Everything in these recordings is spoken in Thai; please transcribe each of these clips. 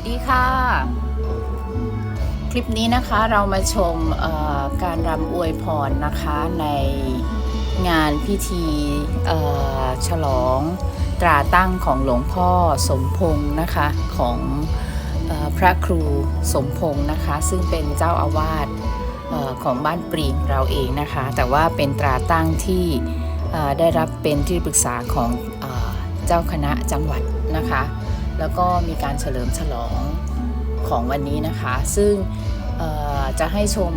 วัสดีค่ะ คลิปนี้นะคะเรามาชมการรำอวยพรนะคะในงานพิธีฉลองตราตั้งของหลวงพ่อสมพงษ์นะคะของออพระครูสมพงษ์นะคะ ซึ่งเป็นเจ้าอาวาสของบ้านปรีงเราเองนะคะ แต่ว่าเป็นตราตั้งที่ได้รับเป็นที่ปรึกษาของเจ้าคณะจังหวัดนะคะ แล้วก็มีการเฉลิมฉลองของวันนี้นะคะ ซึ่งจะให้ชม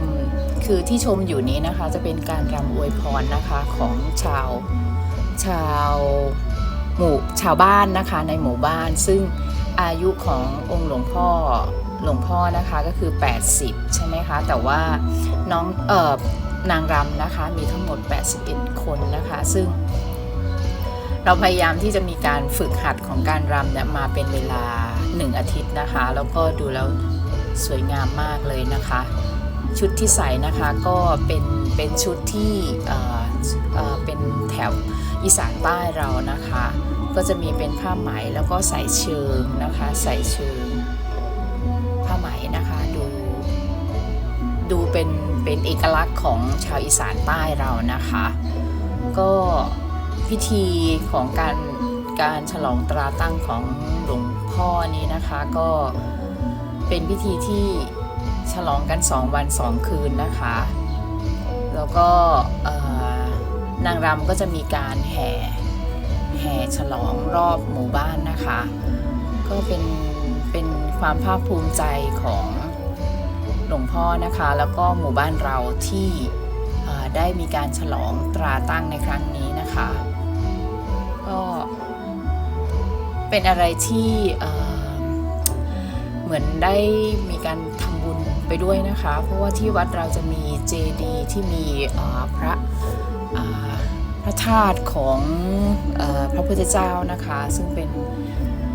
คือที่ชมอยู่นี้นะคะ จะเป็นการรำอวยพรนะคะของชาวชาวหมู่ชาวบ้านนะคะในหมู่บ้าน ซึ่งอายุขององค์หลวงพ่อหลวงพ่อนะคะก็คือ 80 ใช่ไหมคะ แต่ว่าน้องเอ่อนางรำนะคะมีทั้งหมด 81 คนนะคะ ซึ่ง เราพยายามที่จะมีการฝึกหัดของการรำเนี่ยมาเป็นเวลา 1 อาทิตย์นะคะ แล้วก็ดูแล้วสวยงามมากเลยนะคะ ชุดที่ใส่นะคะก็เป็นเป็นชุดที่เอ่อเอ่อเป็นแถวอีสานใต้เรานะคะ ก็จะมีเป็นผ้าไหมแล้วก็ใส่เชิงนะคะ ใส่เชิงผ้าไหมนะคะดูดูเป็นเป็นเอกลักษณ์ของชาวอีสานใต้เรานะคะ ก็ พิธีของการการฉลองตราตั้งของหลวงพ่อนี้นะคะก็เป็นพิธีที่ฉลองกัน 2 วัน 2 คืนนะคะ แล้วก็นางรำก็จะมีการแห่แห่ฉลองรอบหมู่บ้านนะคะ ก็เป็นเป็นความภาคภูมิใจของหลวงพ่อนะคะ แล้วก็หมู่บ้านเราที่ได้มีการฉลองตราตั้งในครั้งนี้นะคะ ก็เป็นอะไรที่เหมือนได้มีการทำบุญไปด้วยนะคะ เพราะว่าที่วัดเราจะมีเจดีที่มีพระพระธาตุของอพระพุทธเจ้านะคะ ซึ่งเป็น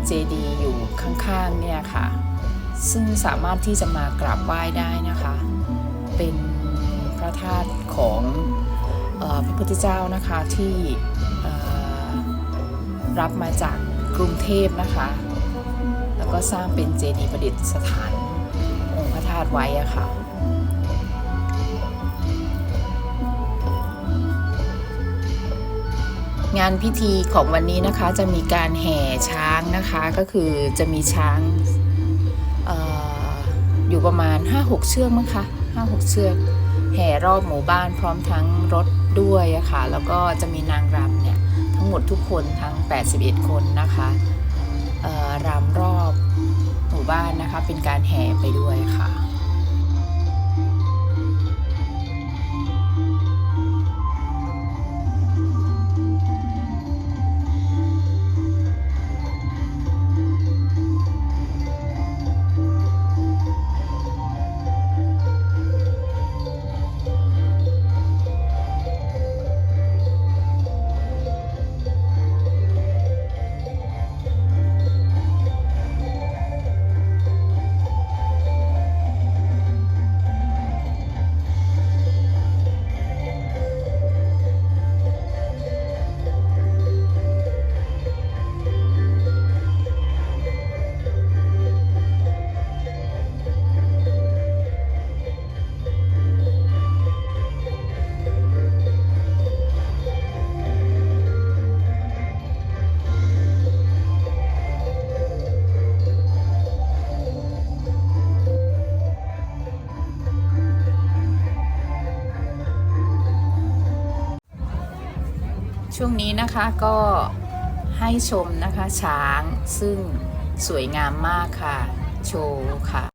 เจดีอยู่ข้างๆเนี่ยค่ะ ซึ่งสามารถที่จะมากราบไหว้ได้นะคะ เป็นพระธาตุของอพระพุทธเจ้านะคะที่ รับมาจากกรุงเทพนะคะ แล้วก็สร้างเป็นเจดีย์ประดิษฐานองค์พระธาตุไว้อะค่ะงานพิธีของวันนี้นะคะจะมีการแห่ช้างนะคะก็คือจะมีช้างออยู่ประมาณ 5-6 เชือกมั้งคะ5-6 เชือก แห่รอบหมู่บ้านพร้อมทั้งรถด้วยอะค่ะแล้วก็จะมีนางรำเนี่ย ทั้งหมดทุกคนทั้ง 81 คนนะคะรำรอบหมู่บ้านนะคะเป็นการแห่ไปด้วยค่ะ ช่วงนี้นะคะก็ให้ชมนะคะช้างซึ่งสวยงามมากค่ะ โชว์ค่ะ